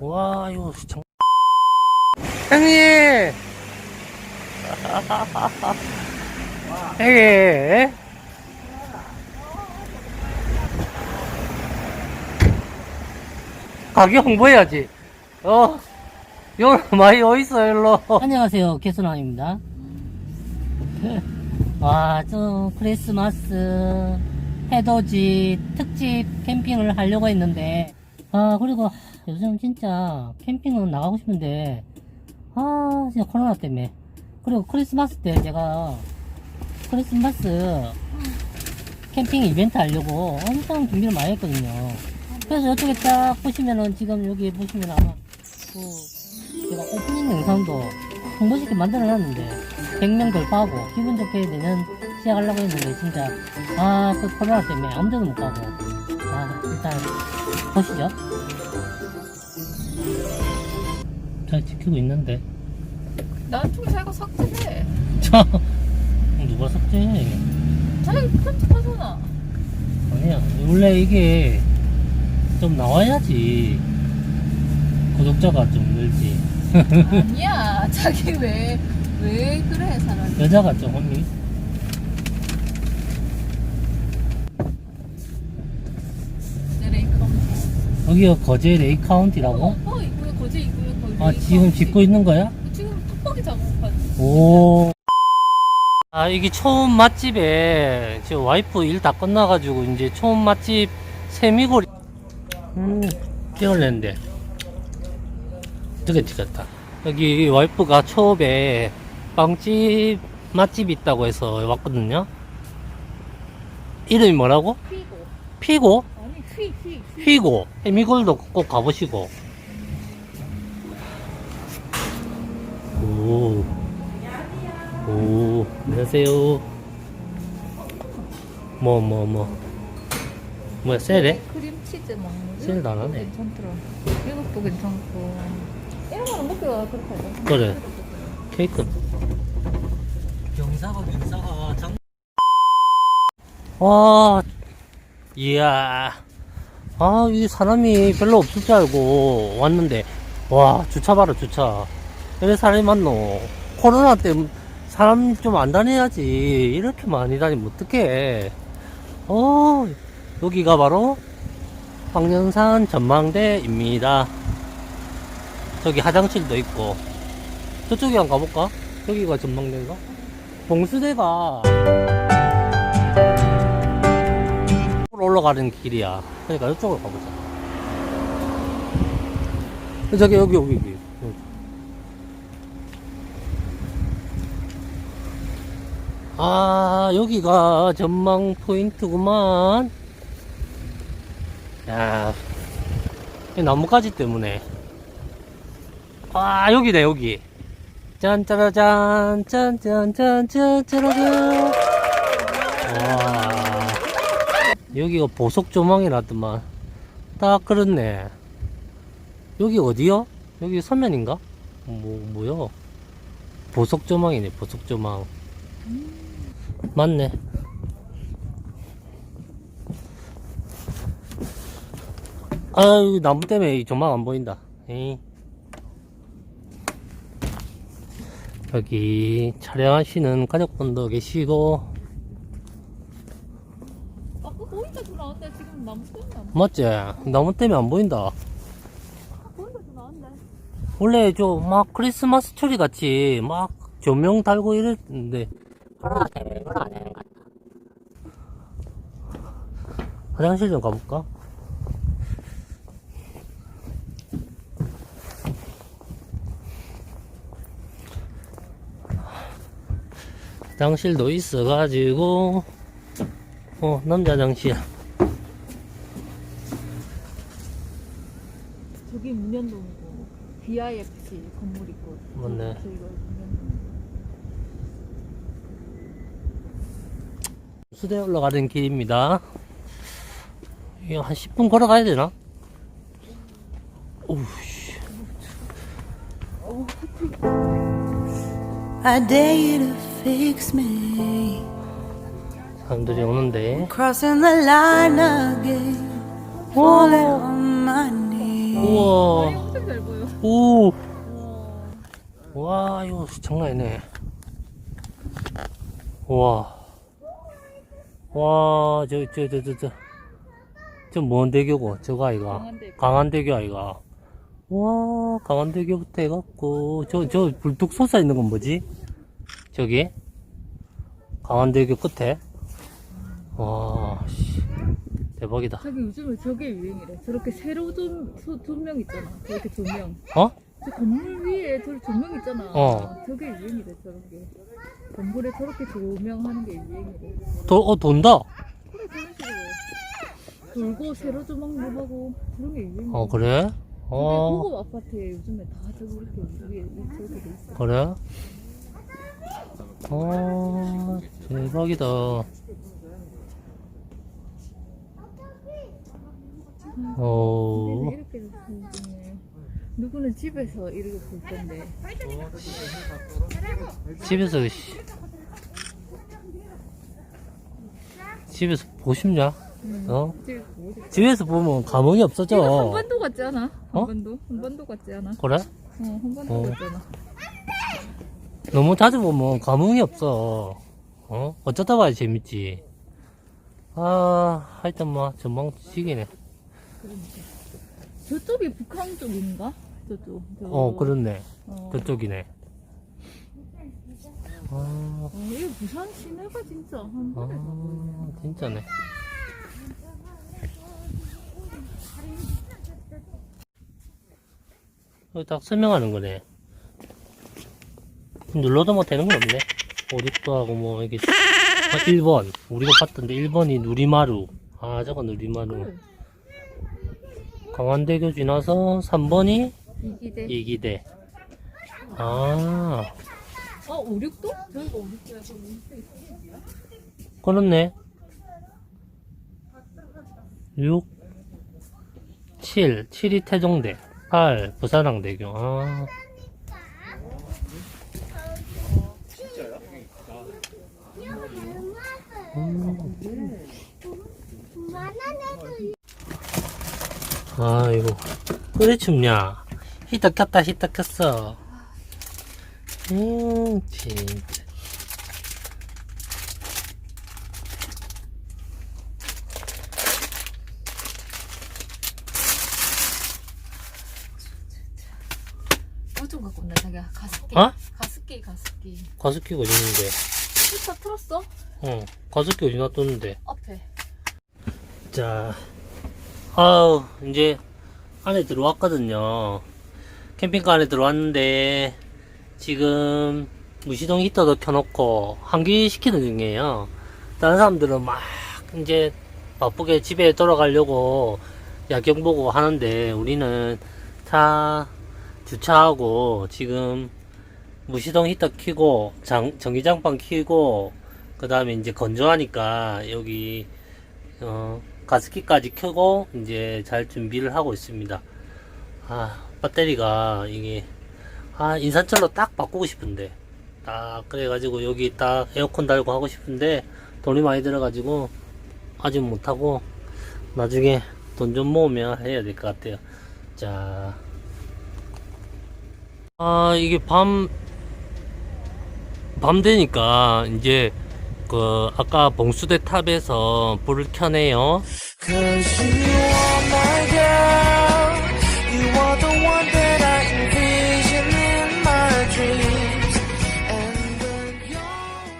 와, 이거 참. 형님! 형님! 가게 홍보해야지. 어, 요 많이 어딨어, 일로. 안녕하세요, 개순왕입니다. 와, 저 크리스마스 해돋이 특집 캠핑을 하려고 했는데, 아, 그리고 요즘 진짜 캠핑은 나가고 싶은데, 아, 진짜 코로나 때문에. 그리고 크리스마스 때 제가 크리스마스 캠핑 이벤트 하려고 엄청 준비를 많이 했거든요. 그래서 이쪽에 딱 보시면은 지금 여기 보시면 아마 그 제가 오프닝 영상도 한 번씩 만들어 놨는데 100명 돌파하고 기분 좋게 내년 시작하려고 했는데 진짜 아 그 코로나 때문에 아무 데도 못 가고 아 일단 보시죠 잘 지키고 있는데 나중에 자기가 삭제해. 자 누가 삭제해 자기 편집하잖아. 아니야 원래 이게 좀 나와야지 구독자가 좀 늘지 아니야. 자기 왜, 왜 그래, 사람이. 여자가 좀 언니 내 레이카운트. 여기가 거제 레이 카운티라고? 어, 어, 이구에 거제 이구에 거제. 아 지금 짓고 있는 거야? 지금 톡박이 작업하지. 오. 아, 이게 처음 맛집에, 지금 와이프 일 다 끝나가지고, 이제 처음 맛집 세미고리. 음, 찍을랬는데. 되게 찍었다. 여기 와이프가 초업에 빵집 맛집 있다고 해서 왔거든요. 이름이 뭐라고? 휘고. 피고? 아니, 휘, 휘, 휘. 휘고. 해미골도 꼭 가보시고. 오. 오, 안녕하세요. 뭐, 뭐, 뭐. 뭐야, 쎄래? 크림치즈 먹는 안 하네. 괜찮더라. 이것도 괜찮고. 이런 거는 먹기가 그렇게 하죠. 그래. 케이크. 경사가, 경사가, 장. 와, 이야. 아, 이 사람이 별로 없을 줄 알고 왔는데, 와, 주차 봐라, 주차. 왜 사람이 많노? 코로나 때문에 사람 좀 안 다녀야지. 이렇게 많이 다니면 어떡해. 어, 여기가 바로 황령산 전망대입니다. 저기 화장실도 있고. 저쪽에 한번 가볼까? 여기가 전망대인가? 봉수대가 올라가는 길이야. 그러니까 이쪽으로 가보자. 저기 여기 여기 여기. 아 여기가 전망 포인트구만. 야, 이 나뭇가지 때문에. 아 여기네 여기. 짠짜라짠 짠짠짠짠짜라짠 와 여기가 보석 조망이 났더만. 딱 그렇네. 여기 어디요? 여기 서면인가? 뭐 뭐야 보석 조망이네 보석 조망. 맞네. 아유 나무 때문에 이 조망 안 보인다. 에이. 여기 촬영하시는 가족분도 계시고 아, 그거 좀 나왔는데 지금 나무 때문에 안 맞지? 나무 때문에 안 보인다. 원래 저 막 크리스마스 트리 같이 막 조명 달고 이랬는데 코로나 때문에 이걸 안 하는 것 같다 화장실 좀 가볼까? 화장실도 있어가지고 어 남자 화장실 저기 문현동이고 BIFC 건물 있고 맞네. 문현동 수대 올라가는 길입니다. 이거 한 10분 걸어가야 되나? 오우, 씨. I dare you to fix me. 사람들이 오는데. Crossing the line again. Falling on my knees. 우와. 엄청 잘 우와. 와, 이거 장난 아니네. 와. 와, 저, 저, 저, 저, 저. 저, 뭔 대교고? 저거 아이가? 강한대교. 강한대교 아이가? 와, 강한대교부터 해갖고, 저, 저, 불뚝 솟아 있는 건 뭐지? 저기? 강한대교 끝에? 와, 씨. 대박이다. 자기 요즘에 저게 유행이래. 저렇게 세로 조명 있잖아. 저렇게 조명. 어? 저 건물 위에 저 조명 있잖아. 어. 저게 유행이래, 저렇게. 건물에 저렇게 조명하는 게 유행이래. 도, 어, 돈다? 그래, 그런 식으로. 돌고 세로 조망도 하고 그런 게 유행이래. 어, 그래? 어, 고급 아파트에 요즘에 다 저렇게 위에 저렇게 돼 있어. 그래? 어, 대박이다. 어, 이렇게 보면 누구는 집에서 이렇게 볼 건데. 집에서, 씨. 집에서 보고 싶냐? 음, 어? 집에서 싶어. 집에서 보면 감흥이 없어져. 이거 한반도 같지 않아? 어? 한반도? 한반도 같지 않아? 그래? 어, 한반도 어. 같잖아. 너무 자주 보면 감흥이 없어. 어? 어쩌다 봐야 재밌지. 아, 하여튼 뭐, 전망 지기네. 저쪽이 북한 쪽인가? 저쪽. 저, 어, 그렇네. 어. 저쪽이네. 아, 어, 이거 부산 시내가 진짜 한 번에 다 보이네. 아, 진짜네. 여기 딱 설명하는 거네. 눌러도 뭐 되는 건 없네. 오륙도 하고 뭐, 이게, 아, 1번. 우리가 봤던데 1번이 누리마루. 아, 저거 누리마루. 그래. 강환대교 지나서 3번이 이기대. 이기대. 아, 어, 오륙도? 저기가 오륙도야. 저 오륙도 있어. 그렇네. 6, 7, 7이 태종대, 8, 부산항대교. 아. 아이고, 그래 춥냐? 히터 켰다, 히터 켰어. 음, 진짜. 뭐좀 갖고 온다, 자기야. 가습기. 어? 가습기, 가습기. 가습기 어디 있는데? 히터 틀었어? 어, 가습기 어디 놔뒀는데? 앞에. 자, 아우, 이제 안에 들어왔거든요. 캠핑카 안에 들어왔는데, 지금 무시동 히터도 켜놓고 환기시키는 중이에요. 다른 사람들은 막 이제 바쁘게 집에 돌아가려고 야경 보고 하는데, 우리는 차 주차하고 지금 무시동 히터 켜고 장, 전기장판 켜고 그 다음에 이제 건조하니까 여기 어, 가습기까지 켜고 이제 잘 준비를 하고 있습니다. 아, 배터리가 이게 아, 인산철로 딱 바꾸고 싶은데 딱 그래가지고 여기 딱 에어컨 달고 하고 싶은데 돈이 많이 들어가지고 아직 못하고 나중에 돈 좀 모으면 해야 될 것 같아요. 자, 아, 이게 밤, 밤 되니까 이제 그 아까 봉수대 탑에서 불을 켜네요. You